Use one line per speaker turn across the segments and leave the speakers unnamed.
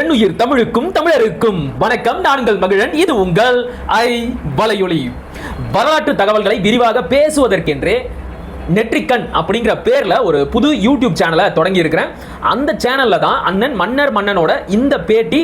எண்ணுயிர் தமிழுக்கும் தமிழருக்கும் வணக்கம் நான்கள் மகிழன் இது உங்கள் ஐ வலையொலி. வரலாற்று தகவல்களை விரிவாக பேசுவதற்கென்றே நெற்றிக்கண் அப்படிங்கிற பேர்ல ஒரு புது யூடியூப் சேனலை தொடங்கி இருக்கிறேன் அந்த சேனல்ல தான் அண்ணன் மன்னர் மன்னனோட இந்த பேட்டி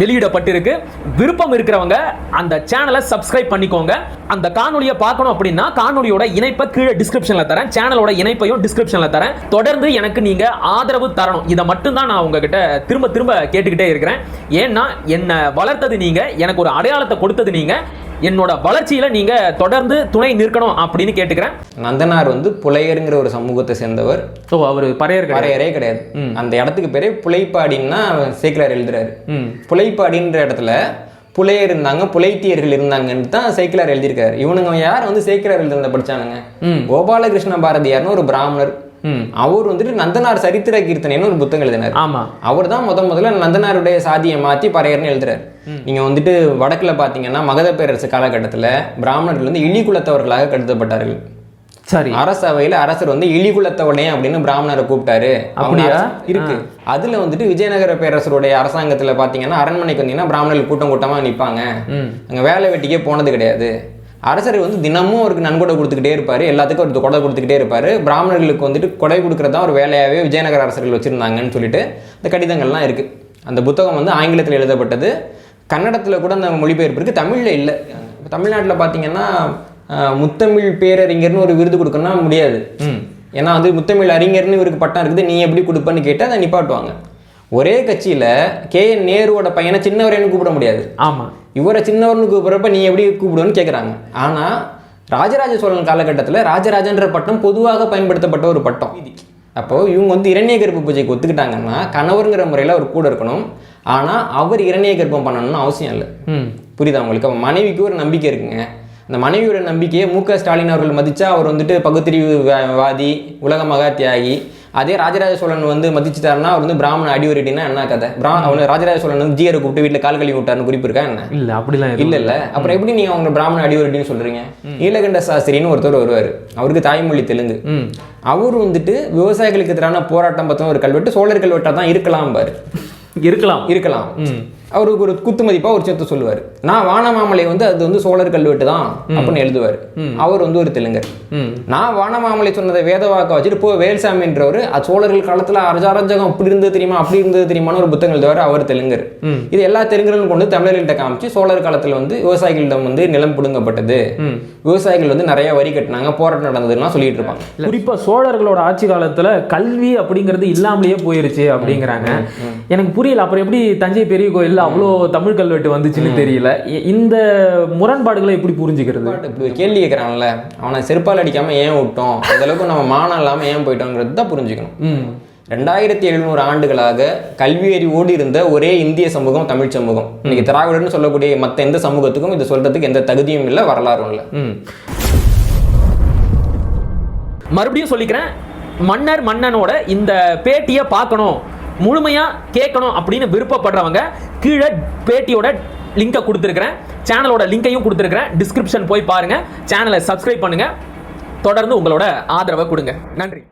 வெளியிடப்பட்டிருக்கு. விருப்பம் இருக்கிறவங்க அந்த சேனலை சப்ஸ்கிரைப் பண்ணிக்கோங்க. அந்த காணொலியை பார்க்கணும் அப்படின்னா காணொலியோட இணைப்பை கீழே டிஸ்கிரிப்ஷனில் தரேன். சேனலோட இணைப்பையும் டிஸ்கிரிப்ஷனில் தரேன். தொடர்ந்து எனக்கு நீங்கள் ஆதரவு தரணும். இதை மட்டும்தான் நான் உங்ககிட்ட திரும்ப திரும்ப கேட்டுக்கிட்டே இருக்கிறேன். ஏன்னா என்னை வளர்த்தது நீங்கள் எனக்கு ஒரு அடையாளத்தை கொடுத்தது நீங்கள் என்னோட வளர்ச்சியில நீங்க தொடர்ந்து துணை நிற்கணும் அப்படின்னு கேட்டுக்கிறேன்.
நந்தனார் வந்து புலையருங்கிற ஒரு சமூகத்தை சேர்ந்தவர்.
ஸோ அவர் பறையர்
வரையறே கிடையாது. அந்த இடத்துக்கு பேரே புலைப்பாடின்னா சேக்கிலார் எழுதுறாரு. புலைப்பாடின்ற இடத்துல புலையர் இருந்தாங்க புலைத்தியர்கள் இருந்தாங்கன்னு தான் சேக்கிலார் எழுதியிருக்காரு. இவனுங்க யார்? வந்து சேக்கிலார் எழுதுறத படிச்சானுங்க. கோபாலகிருஷ்ண பாரதியார்னு ஒரு பிராமணர். அவர் வந்துட்டு நந்தனார் சரித்திர கீர்த்தனைன்னு ஒரு புத்தகம் எழுதினார்.
ஆமா.
அவர் தான் முத முதல்ல நந்தனாருடைய சாதியை மாற்றி பறையர்னு எழுதுறாரு. நீங்க வந்துட்டு வடக்குல பாத்தீங்கன்னா மகத பேரரசு காலகட்டத்துல பிராமணர்கள் வந்து இழிகுலத்தவர்களாக கருதப்பட்டார்கள்.
சரி.
அரசவையில அரசர் வந்து இழிகுலத்தவனே அப்படின்னு பிராமணரை கூப்பிட்டாரு.
அப்படியா?
இருக்கு. அதுல வந்துட்டு விஜயநகர பேரரசருடைய அரசாங்கத்துல பாத்தீங்கன்னா அரண்மனைக்கு வந்தீங்கன்னா பிராமணர்கள் கூட்டம் கூட்டமா நிப்பாங்க. அங்க வேலை வெட்டிக்கே போனது கிடையாது. அரசர் வந்து தினமும் அவருக்கு நன்கொடை கொடுத்துக்கிட்டே இருப்பாரு. எல்லாத்துக்கும் ஒரு கொடை கொடுத்துக்கிட்டே இருப்பாரு. பிராமணர்களுக்கு வந்துட்டு கொடை கொடுக்கறது தான் ஒரு வேலையாவே விஜயநகர அரசர்கள் வச்சிருந்தாங்கன்னு சொல்லிட்டு இந்த கடிதங்கள்லாம் இருக்கு. அந்த புத்தகம் வந்து ஆங்கிலத்தில் எழுதப்பட்டது. கன்னடத்துல கூட அந்த மொழிபெயர்ப்பு இருக்கு. தமிழ்ல இல்லை. தமிழ்நாட்டுல பாத்தீங்கன்னா அஹ், முத்தமிழ் பேரறிஞர்னு ஒரு விருது கொடுக்கணும்னா முடியாது. ஏன்னா அது முத்தமிழ் அறிஞர்னு இவருக்கு பட்டம் இருக்குது. நீ எப்படி கொடுப்பன்னு கேட்டு அதை நிப்பாட்டுவாங்க. ஒரே கட்சியில கே என் நேருவோட பையனை சின்னவரேன்னு கூப்பிட முடியாது.
ஆமா.
இவரை சின்னவர்னு கூப்பிடுறப்ப நீ எப்படி கூப்பிடுவேன்னு கேட்குறாங்க ஆனால் ராஜராஜ சோழன் காலகட்டத்தில் ராஜராஜன்ற பட்டம் பொதுவாக பயன்படுத்தப்பட்ட ஒரு பட்டம். அப்போ இவங்க வந்து இரணிய கர்ப்ப பூஜைக்கு ஒத்துக்கிட்டாங்கன்னா கணவருங்கிற முறையில் அவர் கூட இருக்கணும். ஆனால் அவர் இரணிய கர்ப்பம் பண்ணணும்னு அவசியம் இல்லை.
ம்.
புரியுதா உங்களுக்கு? அப்ப மனைவிக்கு ஒரு நம்பிக்கை இருக்குங்க. அந்த மனைவியோட நம்பிக்கையை மு க ஸ்டாலின் அவர்கள் மதிச்சா அவர் வந்துட்டு பகுத்தறிவு வாதி உலக மகா தியாகி அதே ராஜராஜ சோழன் வந்து மதிச்சுட்டாருன்னா அவர் வந்து பிராமண அடிவரிட்டினா என்ன கதை? பிரா அவனு ராஜராஜ சோழன் வந்து ஜீயரை கூப்பிட்டு வீட்டில் கால் கழுவி விட்டாருன்னு குறிப்பு இருக்கா என்ன?
இல்ல அப்படிலாம்
இல்ல இல்ல. அப்புறம் எப்படி நீங்க அவங்க பிராமண அடிவருட்டின்னு சொல்றீங்க? நீலகண்ட சாஸ்திரின்னு ஒருத்தர் வருவாரு. அவருக்கு தாய்மொழி தெலுங்கு. அவர் வந்துட்டு விவசாயிகளுக்கு எதிரான போராட்டம் பத்தின ஒரு கல்வெட்டு சோழர் கல்வெட்டா தான் இருக்கலாம் பாரு.
இருக்கலாம்.
இருக்கலாம். அவருக்கு ஒரு குத்து மதிப்பா ஒரு சேர்த்து சொல்லுவார். நான் வானமாமலை வந்து அது வந்து சோழர் கல்வெட்டு தான் அப்படின்னு எழுதுவார். அவர் வந்து ஒரு தெலுங்கர். நான் வானமாமலை சொன்னதை வேத வாக்க வச்சுட்டு போ வேல்சாமின்றவர் அது சோழர்கள் காலத்துல அரஜாரஜகம் அப்படி இருந்தது தெரியுமா அப்படி இருந்தது தெரியுமான்னு ஒரு புத்தகம் எழுதுவார் அவர் தெலுங்கர். இது எல்லா தெலுங்கர்களும் கொண்டு தமிழர்கள்ட்ட காமிச்சு சோழர் காலத்துல வந்து விவசாயிகளிடம் வந்து நிலம் பிடுங்கப்பட்டது. விவசாயிகள் வந்து நிறைய வரி கட்டினாங்க போராட்டம் நடந்ததுலாம் சொல்லிட்டு இருப்பாங்க.
குறிப்பா சோழர்களோட ஆட்சி காலத்துல கல்வி அப்படிங்கிறது இல்லாமலேயே போயிருச்சு அப்படிங்கிறாங்க. எனக்கு புரியல அப்புறம் எப்படி தஞ்சை பெரிய கோயில்ல அவ்வளோ தமிழ் கல்வெட்டு வந்துச்சுன்னு தெரியல. இந்த முரண்பாடுகளை எப்படி புரிஞ்சுக்கிறது?
இப்படி கேள்வி கேட்குறான்ல. அவனை செருப்பால் அடிக்காம ஏன் விட்டோம்? அந்த அளவுக்கு நம்ம மானம் இல்லாம ஏன் போயிட்டோங்கிறது தான் புரிஞ்சுக்கணும். ரெண்டாயிரத்தி எழுநூறு ஆண்டுகளாக கல்வி அறிவோடு இருந்த ஒரே இந்திய சமூகம் தமிழ் சமூகம். இன்னைக்கு திராவிடர்னு சொல்லக்கூடிய மற்ற எந்த சமூகத்துக்கும் இது சொல்றதுக்கு எந்த தகுதியும் இல்லை வரலாறும் இல்லை.
மறுபடியும் சொல்லிக்கிறேன். மன்னர் மன்னனோட இந்த பேட்டியை பார்க்கணும். முழுமையா கேட்கணும் அப்படின்னு விருப்பப்படுறவங்க கீழே பேட்டியோட லிங்கை கொடுத்துருக்குறேன். சேனலோட லிங்கையும் கொடுத்துருக்குறேன். டிஸ்கிரிப்ஷன் போய் பாருங்க. சேனலை சப்ஸ்கிரைப் பண்ணுங்க. தொடர்ந்து உங்களோட ஆதரவை கொடுங்க. நன்றி.